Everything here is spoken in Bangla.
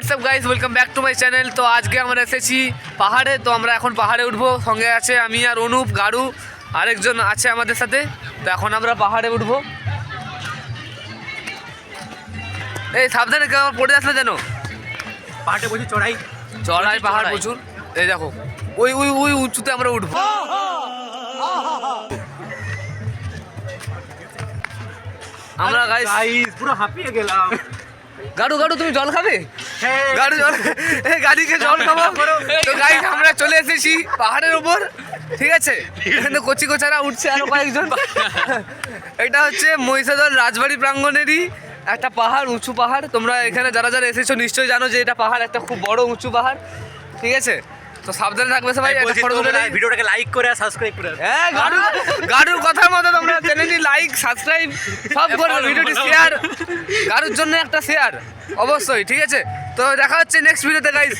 WhatsApp guys welcome back to my channel তো আজকে আমরা এসেছি পাহাড়ে তো আমরা এখন পাহাড়ে উঠবো। সঙ্গে আছে আমি আর অনুপ গাড়ু আরেকজন আছে আমাদের সাথে। তো এখন আমরা পাহাড়ে উঠবো। এই সাবধানে কেউ পড়ে আসলে যেন। পাহাড়ে বসে চড়াই। চড়াই পাহাড়। প্রচুর। এই দেখো ওই ওই ওই উঁচুতে আমরা উঠবো। আমরা গাইস পুরো হাঁপিয়ে গেলাম। গাড়ু গাড়ু তুমি জল খাবে? হ্যাঁ গাড়ি জল গাড়িকে জল খাব। তো গাইস আমরা চলে এসেছি পাহাড়ের উপর। ঠিক আছে? এখানে কচি কোচারা উঠছে আরও কয়েকজন। এটা হচ্ছে মহিষাদল রাজবাড়ি প্রাঙ্গণেরই একটা পাহাড় উঁচু পাহাড়। তোমরা এখানে যারা যারা এসেছ নিশ্চয়ই জানো যে এটা পাহাড় একটা খুব বড় উঁচু পাহাড়। ঠিক আছে? তো সাবধানে থাকবে সবাই একটা ফটো তুলে ভিডিওটাকে লাইক করে আর সাবস্ক্রাইব করে হ্যাঁ গাড়ু গাড়ুর কথার মতো তোমরা চ্যানেলটি লাইক সাবস্ক্রাইব সব করবে ভিডিওটি শেয়ার কারোর জন্য একটা শেয়ার অবশ্যই ঠিক আছে? তো দেখা হচ্ছে নেক্সট ভিডিওতে গাইস